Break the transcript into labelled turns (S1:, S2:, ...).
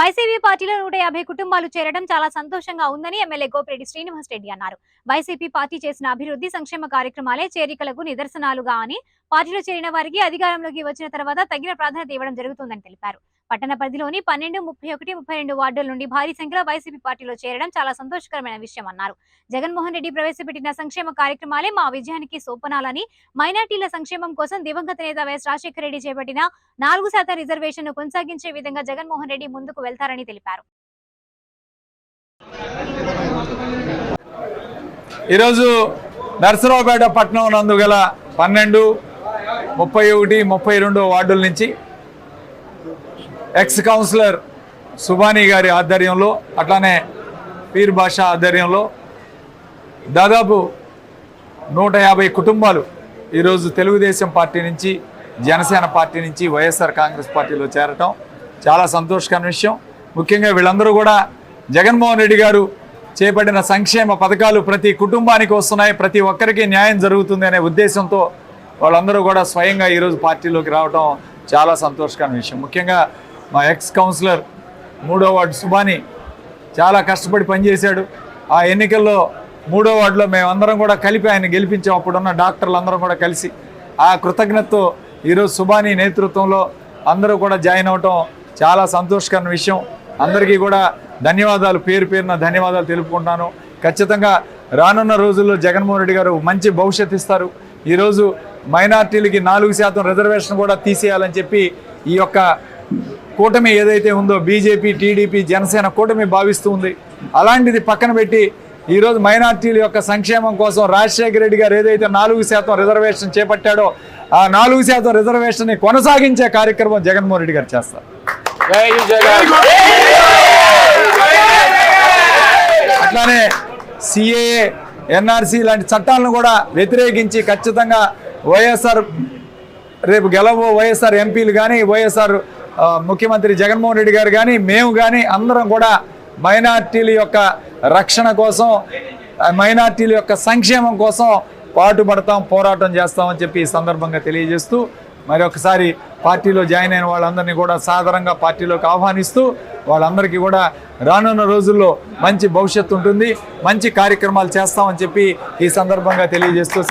S1: YCP పార్టీలో నూట యాభై కుటుంబాలు చేరడం చాలా సంతోషంగా ఉందని ఎమ్మెల్యే గోపిరెడ్డి శ్రీనివాస్ రెడ్డి అన్నారు. వైసీపీ పార్టీ చేసిన అభివృద్ధి సంక్షేమ కార్యక్రమాలే చేరికలకు నిదర్శనాలుగా అని పార్టీలో చేరిన వారికి అధికారంలోకి వచ్చిన తర్వాత తగిన ప్రాధాన్యత ఇవ్వడం జరుగుతుందని తెలిపారు. పట్టణ పరిధిలోని పన్నెండు ముప్పై ఒకటి ముప్పై రెండు వార్డుల నుండి భారీ సంఖ్యలో వైసీపీ పార్టీలో చేరడం చాలా సంతోషకరమైన విషయం అన్నారు. జగన్మోహన్ రెడ్డి ప్రవేశపెట్టిన సంక్షేమ కార్యక్రమాలే మా విజయానికి సోపనాలని మైనార్టీల సంక్షేమం కోసం దివంగత నేత వైఎస్ రాజశేఖర రెడ్డి చేపట్టిన నాలుగు శాతం రిజర్వేషన్ను కొనసాగించే విధంగా జగన్మోహన్ రెడ్డి ముందుకు వెళ్తారని తెలిపారు.
S2: ఈరోజు నర్సరావుపేట పట్టణం నందు గల పన్నెండు ముప్పై ఒకటి ముప్పై రెండు వార్డుల నుంచి ఎక్స్ కౌన్సిలర్ సుబానీ గారి ఆధ్వర్యంలో అట్లానే పీర్ భాష ఆధ్వర్యంలో దాదాపు నూట యాభై కుటుంబాలు ఈరోజు తెలుగుదేశం పార్టీ నుంచి జనసేన పార్టీ నుంచి వైఎస్ఆర్ కాంగ్రెస్ పార్టీలో చేరటం చాలా సంతోషకరమైన విషయం. ముఖ్యంగా వీళ్ళందరూ కూడా జగన్మోహన్ రెడ్డి గారు చేపట్టిన సంక్షేమ పథకాలు ప్రతి కుటుంబానికి వస్తున్నాయి ప్రతి ఒక్కరికి న్యాయం జరుగుతుంది అనే ఉద్దేశంతో వాళ్ళందరూ కూడా స్వయంగా ఈరోజు పార్టీలోకి రావటం చాలా సంతోషకరమైన విషయం. ముఖ్యంగా మా ఎక్స్ కౌన్సిలర్ మూడో వార్డు సుబాని చాలా కష్టపడి పనిచేశాడు. ఆ ఎన్నికల్లో మూడో వార్డులో మేమందరం కూడా కలిపి ఆయన గెలిపించాం. అప్పుడున్న డాక్టర్లు అందరం కూడా కలిసి ఆ కృతజ్ఞతతో ఈరోజు సుబాని నేతృత్వంలో అందరూ కూడా జాయిన్ అవటం చాలా సంతోషకరమైన విషయం. అందరికీ కూడా ధన్యవాదాలు. పేరు పేరున ధన్యవాదాలు తెలుపుకుంటాను. ఖచ్చితంగా రానున్న రోజుల్లో జగన్మోహన్ రెడ్డి గారు మంచి భవిష్యత్ ఇస్తారు. ఈరోజు మైనార్టీలకి నాలుగు శాతం రిజర్వేషన్ కూడా తీసేయాలని చెప్పి ఈ యొక్క కూటమి ఏదైతే ఉందో బీజేపీ టీడీపీ జనసేన కూటమి భావిస్తూ ఉంది. అలాంటిది పక్కన పెట్టి ఈరోజు మైనార్టీల యొక్క సంక్షేమం కోసం రాజశేఖర రెడ్డి గారు ఏదైతే నాలుగు శాతం రిజర్వేషన్ చేపట్టాడో ఆ నాలుగు శాతం రిజర్వేషన్ని కొనసాగించే కార్యక్రమం జగన్మోహన్ రెడ్డి గారు చేస్తారు. అట్లానే సిఏఏ ఎన్ఆర్సి లాంటి చట్టాలను కూడా వ్యతిరేకించి ఖచ్చితంగా వైఎస్ఆర్ రేపు గెలవ వైఎస్ఆర్ ఎంపీలు కానీ వైఎస్ఆర్ ముఖ్యమంత్రి జగన్మోహన్ రెడ్డి గారు కానీ మేము కానీ అందరం కూడా మైనార్టీల యొక్క రక్షణ కోసం మైనార్టీల యొక్క సంక్షేమం కోసం పాటుపడతాం పోరాటం చేస్తామని చెప్పి ఈ సందర్భంగా తెలియజేస్తూ మరొకసారి పార్టీలో జాయిన్ అయిన వాళ్ళందరినీ కూడా సాధారణంగా పార్టీలోకి ఆహ్వానిస్తూ వాళ్ళందరికీ కూడా రానున్న రోజుల్లో మంచి భవిష్యత్తు ఉంటుంది మంచి కార్యక్రమాలు చేస్తామని చెప్పి ఈ సందర్భంగా తెలియజేస్తూ